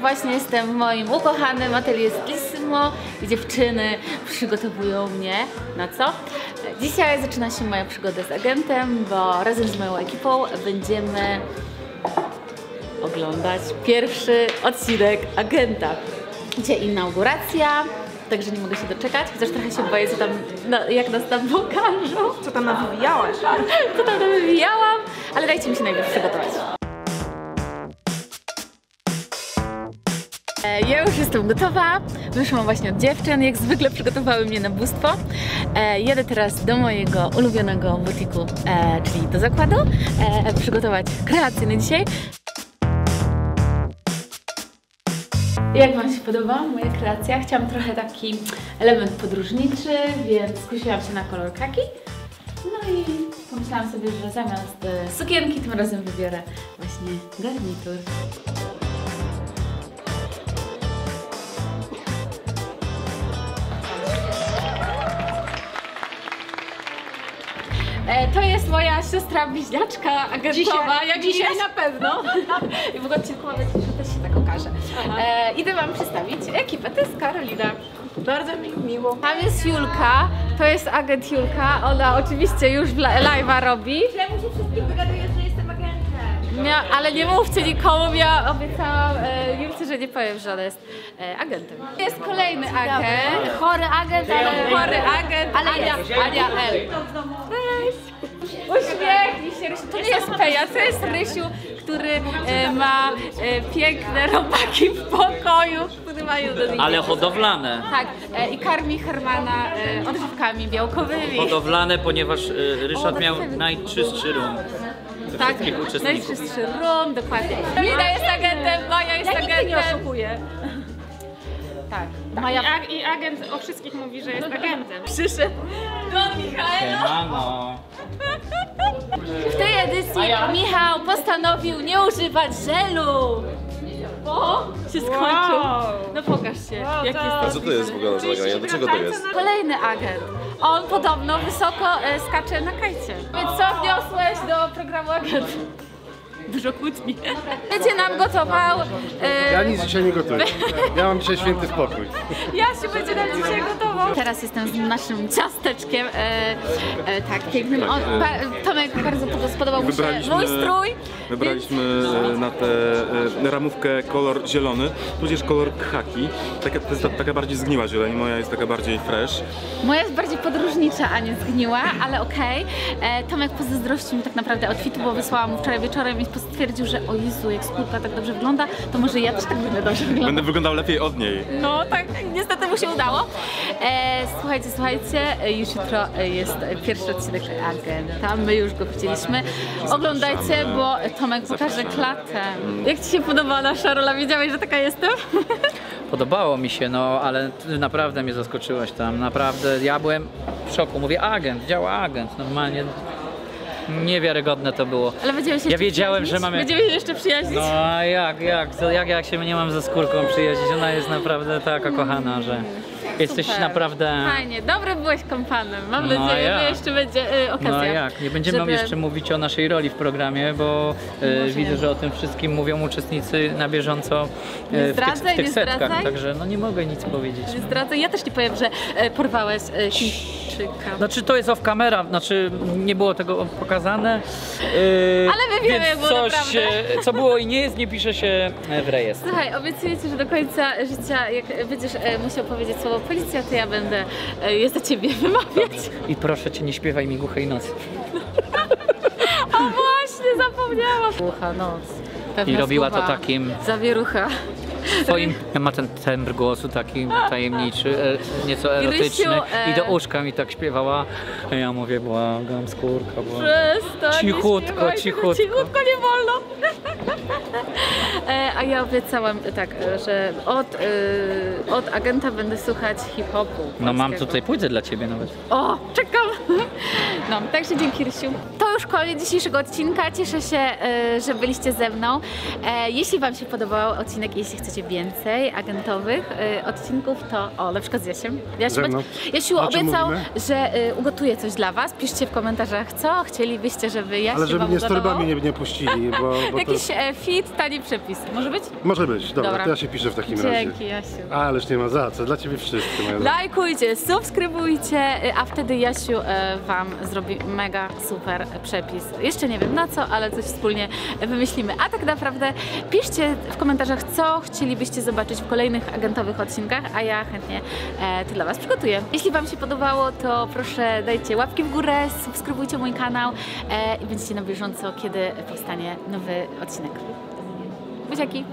Właśnie jestem w moim ukochanym atelier Stylissimo i dziewczyny przygotowują mnie na co? Dzisiaj zaczyna się moja przygoda z agentem, bo razem z moją ekipą będziemy oglądać pierwszy odcinek agenta. Dzisiaj inauguracja, także nie mogę się doczekać, chociaż trochę się boję, co tam, no, jak nas tam pokażą, Co tam nawywijałaś? co tam wywijałam, ale dajcie mi się najpierw przygotować. Ja już jestem gotowa. Wyszłam właśnie od dziewczyn. Jak zwykle przygotowały mnie na bóstwo. E, Jedę teraz do mojego ulubionego butiku, e, czyli do zakładu, e, przygotować kreację na dzisiaj. Jak Wam się podoba moja kreacja? Chciałam trochę taki element podróżniczy, więc skusiłam się na kolor kaki. No i pomyślałam sobie, że zamiast e, sukienki tym razem wybiorę właśnie garnitur. E, to jest moja siostra bliźniaczka agentowa, Dzisiaj- jak dzisiaj widać. na pewno. I w ogóle odcinku mam nadzieję, że też się tak okaże. E, idę Wam przedstawić ekipę, to jest Karolina. Bardzo mi miło. Tam jest Julka, to jest agent Julka, ona oczywiście już live'a robi. Czemu się wszystkim wygadujesz, że jestem agentem? Mia, ale nie mówcie nikomu, ja obiecałam e, Julce, że nie powiem, że ona jest e, agentem. Jest kolejny agent, chory agent, ale chory agent, ale Ania, Ania L. Cześć! Uśmiechnij się, Rysiu. To nie jest Peja, to jest Rysiu, który e, ma e, piękne robaki w pokoju, które mają do niej. Ale hodowlane. Tak, e, i karmi Hermana e, odżywkami białkowymi. Hodowlane, ponieważ y, Ryszard O, miał tak. najczystszy rum ze Tak, wszystkich uczestników. najczystszy rum, dokładnie. Lina jest agentem, Maja jest Ja nigdy nie agentem. oszukuję. Tak, Maja I, ag- I agent o wszystkich mówi, że jest agentem. przyszedł. Don Michaelo. W tej edycji Michał postanowił nie używać żelu. Bo się skończył. No pokaż się, Wow, jaki to- jest Co to jest w ogóle za nagranie? Do czego to jest? Kolejny agent. On podobno wysoko e, skacze na kajcie. Więc co wniosłeś do programu agent? Dużo kłótni. Będzie nam gotował. E, Ja nic dzisiaj nie gotuję. Ja mam dzisiaj święty spokój. Jasiu będzie nam dzisiaj gotował. Teraz jestem z naszym ciasteczkiem, e, e, tak, pięknym. O, ba, Tomek bardzo pod- spodobał mu się Wybraliśmy- mój strój. Wybraliśmy e, na tę e, ramówkę kolor zielony, tudzież kolor khaki. Taka, to jest ta, taka bardziej zgniła zieleń, moja jest taka bardziej fresh. Moja jest bardziej podróżnicza, a nie zgniła, ale okej. E, Tomek pozazdrościł mi tak naprawdę outfitu, bo wysłałam mu wczoraj wieczorem i stwierdził, że o Jezu, jak skórka tak dobrze wygląda, to może ja też tak będę dobrze wyglądać. Będę wyglądał lepiej od niej. No tak, niestety mu się udało. E, słuchajcie, słuchajcie, e, już jutro e, jest pierwszy odcinek Agenta. My już go widzieliśmy. Oglądajcie, bo Tomek pokaże klatę. Jak Ci się podoba nasza rola? Wiedziałeś, że taka jestem? Podobało mi się, no ale naprawdę mnie zaskoczyłaś tam. Naprawdę, ja byłem w szoku. Mówię, agent, działa agent. Normalnie niewiarygodne to było. Ale będziemy się Ja wiedziałem, przyjaźnić? że mamy- Będziemy się jeszcze przyjaźnić? No a jak, jak, jak, jak się nie mam ze skórką przyjaźnić? Ona jest naprawdę taka kochana, że jesteś Super. naprawdę... Fajnie, dobry byłeś kompanem. Mam No, nadzieję, ja. że jeszcze będzie y, okazja. No jak? Nie będziemy żeby- jeszcze mówić o naszej roli w programie, bo e, widzę, że o tym wszystkim mówią uczestnicy na bieżąco e, Nie w tych, zdradzaj, w tych nie setkach, zdradzaj. także no nie mogę nic powiedzieć. Nie zdradzę. Ja też nie powiem, że e, porwałeś e, Chińczyka. Znaczy to jest off camera, znaczy nie było tego pokazane. e, Ale my wiemy, więc było coś, naprawdę. co było i nie jest, nie pisze się w rejestr. Słuchaj, obiecuję Ci, że do końca życia, jak będziesz e, musiał powiedzieć słowo policja, to ja będę e, je za Ciebie wymawiać. I proszę cię, nie śpiewaj mi głuchej nocy. O właśnie, zapomniałam. Głucha noc. I robiła to takim Zawierucha. Twoim ma ten tembr głosu taki tajemniczy, e, nieco erotyczny e- i do uszka mi tak śpiewała. A ja mówię, błagam, skórka, błagam. Przestań, Cichutko, cichutko. Cichutko, nie wolno. E, A ja obiecałam tak, że od, e, od agenta będę słuchać hip-hopu. No mam tutaj płytę dla ciebie nawet. O, czekam! No, także dzięki Rysiu. To już koniec dzisiejszego odcinka. Cieszę się, że byliście ze mną. Jeśli Wam się podobał odcinek jeśli chcecie chcielibyście więcej agentowych y, odcinków, to o, na przykład z Jasiem. Jasiu, Ze mną. Jasiu O czym obiecał, mówimy? że y, ugotuje coś dla was. Piszcie w komentarzach, co chcielibyście, żeby Jasiu Ale żeby wam mnie z ugotował. torbami nie, nie puścili, bo, bo to Jakiś e, fit, tani przepis. Może być? może być. Dobra, Dobra. to ja się piszę w takim razie. Dzięki, Jasiu. Ależ nie ma za co, dla ciebie wszyscy. Moja droga. Lajkujcie, subskrybujcie, y, a wtedy Jasiu y, Wam zrobi mega super przepis. Jeszcze nie wiem na co, ale coś wspólnie wymyślimy. A tak naprawdę piszcie w komentarzach, co chcielibyście zobaczyć w kolejnych agentowych odcinkach, a ja chętnie e, to dla Was przygotuję. Jeśli Wam się podobało, to proszę dajcie łapki w górę, subskrybujcie mój kanał e, i będziecie na bieżąco, kiedy powstanie nowy odcinek. Buziaki!